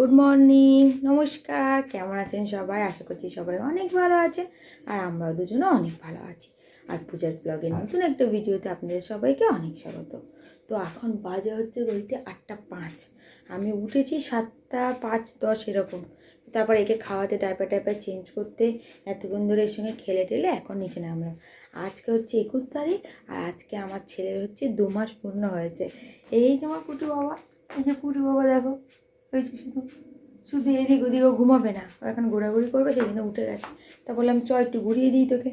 Good morning নমস্কার। কেমন আছেন সবাই? আশা করছি সবাই অনেক ভালো আছেন আর আমরাও দুজনও অনেক ভালো আছি। আর পূজাস ব্লগের নতুন একটা ভিডিওতে আপনাদের সবাইকে অনেক স্বাগত। তো এখন বাজে হচ্ছে ঘড়িতে আটটা পাঁচ। আমি উঠেছি সাতটা পাঁচ দশ এরকম। তারপর একে খাওয়াতে ডাইপার টাইপার চেঞ্জ করতে এতক্ষণ ধরে এর সঙ্গে খেলে টেলে এখন নিচে নামলাম। আজকে হচ্ছে একুশ তারিখ আর আজকে আমার ছেলের হচ্ছে দু মাস পূর্ণ হয়েছে। এই যে আমার পুটু বাবা এই যে পুটু বাবা দেখো। ওই শুধু শুধু এদিক ওদিকেও ঘুমাবে না। ও এখন ঘোরাঘুরি করবে, সেই জন্য উঠে গেছে। তা বললাম, চ, একটু ঘুরিয়ে দিই তোকে।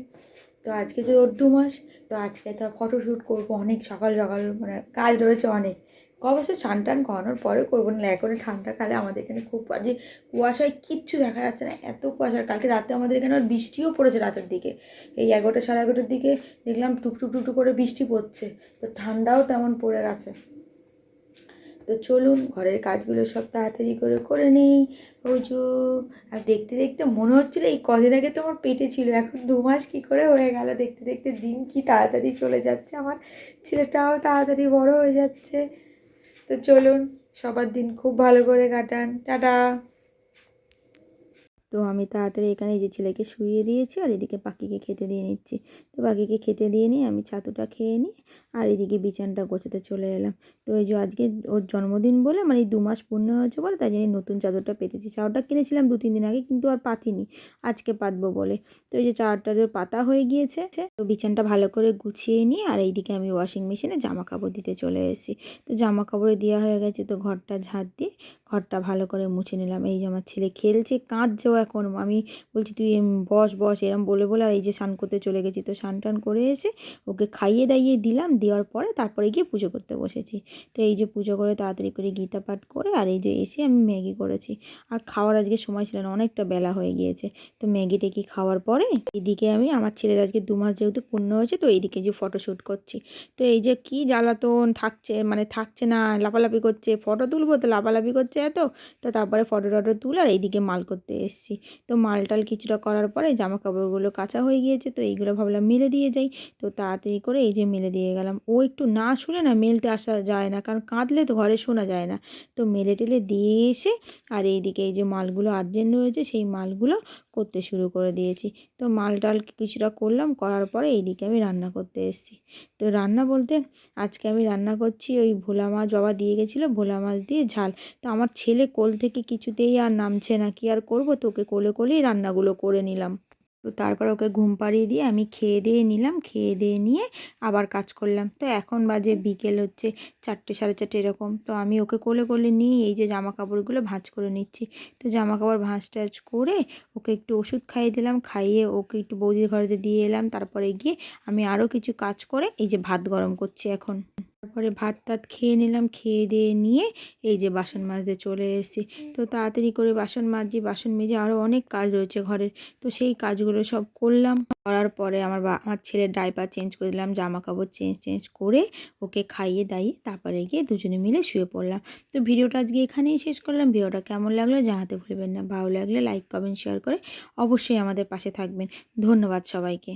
তো আজকে তো ওর দু মাস, তো আজকে তো ফটোশ্যুট করব অনেক, সকাল সকাল মানে কাজ রয়েছে অনেক। অবশ্য স্নান টান করানোর পরে করব না। এখন ঠান্ডা কালে আমাদের এখানে খুব বাজে কুয়াশায় কিচ্ছু দেখা যাচ্ছে না, এত কুয়াশা। কালকে রাতে আমাদের এখানে বৃষ্টিও পড়েছে রাতের দিকে। এই এগারোটা সাড়ে এগারোটার দিকে দেখলাম টুকটুক টুকটুক করে বৃষ্টি পড়ছে। তো ঠান্ডাও তেমন পড়ে গেছে। তো চলুন ঘরের কাজগুলো সব তাড়াতাড়ি করে করে নেই। ওই আর দেখতে দেখতে মনে হচ্ছিল এই কদিন আগে তো আমার পেটে ছিল, এখন দু মাস কী করে হয়ে গেল? দেখতে দেখতে দিন কি তাড়াতাড়ি চলে যাচ্ছে, আমার ছেলেটাও তাড়াতাড়ি বড় হয়ে যাচ্ছে। তো চলুন, সবার দিন খুব ভালো করে কাটান। টাটা! তো আমি তাড়াতাড়ি এখানে যে ছেলেকে শুইয়ে দিয়েছি আর এদিকে পাখিকে খেতে দিয়ে নিচ্ছি। তো পাখিকে খেতে দিয়ে নিয়ে আমি ছাতুটা খেয়ে নিই আর এদিকে বিছানটা গোছাতে চলে এলাম। তো এই যে আজকে ওর জন্মদিন বলে মানে দু মাস পূর্ণ হয়েছে বলে তাই জন্য নতুন চাদরটা পেতেছি। চাদরটা কিনেছিলাম দু তিন দিন আগে কিন্তু আর পাতিনি। আজকে পাতবো বলে। তো এই যে চাদরটা পাতা হয়ে গিয়েছে, তো বিছানটা ভালো করে গুছিয়ে নিয়ে আর এইদিকে আমি ওয়াশিং মেশিনে জামা কাপড় দিতে চলে এসেছি। তো জামা কাপড়ে দেওয়া হয়ে গেছে তো ঘরটা ঝাড় দিয়ে ঘরটা ভালো করে মুছে নিলাম। এই যে আমার ছেলে খেলছে কাঁদছেও এখন। আমি বলছি, তুই বস বস। এরম বলে বলে আর এই যে স্নান করতে চলে গেছি। তো স্নান টান করে এসে ওকে খাইয়ে দাইয়ে দিলাম। দেওয়ার পরে তারপরে গিয়ে পুজো করতে বসেছি। তো এই যে পুজো করে তাড়াতাড়ি করে গীতা পাঠ করে আর এই যে এসে আমি ম্যাগি করেছি। আর খাওয়ার আজকে সময় ছিল না, অনেকটা বেলা হয়ে গিয়েছে। তো ম্যাগি টেগি খাওয়ার পরে এদিকে আমি, আমার ছেলের আজকে দু মাস যেহেতু পূর্ণ হয়েছে, তো এইদিকে যে ফটোশ্যুট করছি। তো এই যে কি জ্বালাতন, থাকছে মানে থাকছে না লাপালাপি করছে ফটো তুলবো তো লাপালাপি করছে। এত। তো তারপরে ফটো টটো তুল আর এইদিকে মাল করতে এসেছি। তো মাল টাল কিছুটা করার পরে জামা কাপড়গুলো কাঁচা হয়ে গিয়েছে, তো এইগুলো ভাবলাম মেলে দিয়ে যাই। তো তাড়াতাড়ি করে এই যে মেলে দিয়ে গেলাম। ও একটু না শুনে না মেলতে আসা যায় না, কারণ কাঁদলে তো ঘরে শোনা যায় না। তো মেলে টেলে দিয়ে এসে আর এইদিকে এই যে মালগুলো আর্জেন্ট হয়েছে সেই মালগুলো করতে শুরু করে দিয়েছি। তো মাল টাল কিছুটা করলাম, করার পরে এইদিকে আমি রান্না করতে এসেছি। তো রান্না বলতে আজকে আমি রান্না করছি ওই ভোলা মাছ বাবা দিয়ে গেছিল, ভোলা মাছ দিয়ে ঝাল। তো আমার ছেলে কোল থেকে কিছুতেই আর নামছে না। কি আর করব? তোকে কোলে কোলেই রান্নাগুলো করে নিলাম। তো তারপর ওকে ঘুম পাড়িয়ে দিয়ে আমি খেয়ে দিয়ে নিলাম, খেয়ে দিয়ে নিয়ে আবার কাজ করলাম। তো এখন বাজে বিকেল হচ্ছে চারটে, সাড়ে চারটে এরকম। তো আমি ওকে কোলে কোলে নিয়ে এই যে জামা কাপড়গুলো ভাঁজ করে নিচ্ছি। তো জামা কাপড় ভাঁজ টাজ করে ওকে একটু ওষুধ খাইয়ে দিলাম, খাইয়ে ওকে একটু বৌদির ঘরেতে দিয়ে এলাম। তারপরে গিয়ে আমি আরও কিছু কাজ করে এই যে ভাত গরম করছি এখন। তারপরে ভাত টাত খেয়ে নিলাম, খেয়ে দিয়ে নিয়ে এই যে বাসন মাজতে চলে এসেছি। তো তাড়াতাড়ি করে বাসন মাজছি, বাসন মেজে আরও অনেক কাজ রয়েছে ঘরের। তো সেই কাজগুলো সব করলাম। করার পরে আমার বা, আমার ছেলের ডাইপার চেঞ্জ করে দিলাম জামা কাপড় চেঞ্জ চেঞ্জ করে ওকে খাইয়ে দাইয়ে তারপরে গিয়ে দুজনে মিলে শুয়ে পড়লাম। তো ভিডিওটা আজকে এখানেই শেষ করলাম। ভিডিওটা কেমন লাগল জানাতে ভুলবেন না। ভালো লাগলে লাইক কমেন্ট শেয়ার করে অবশ্যই আমাদের পাশে থাকবেন। ধন্যবাদ সবাইকে।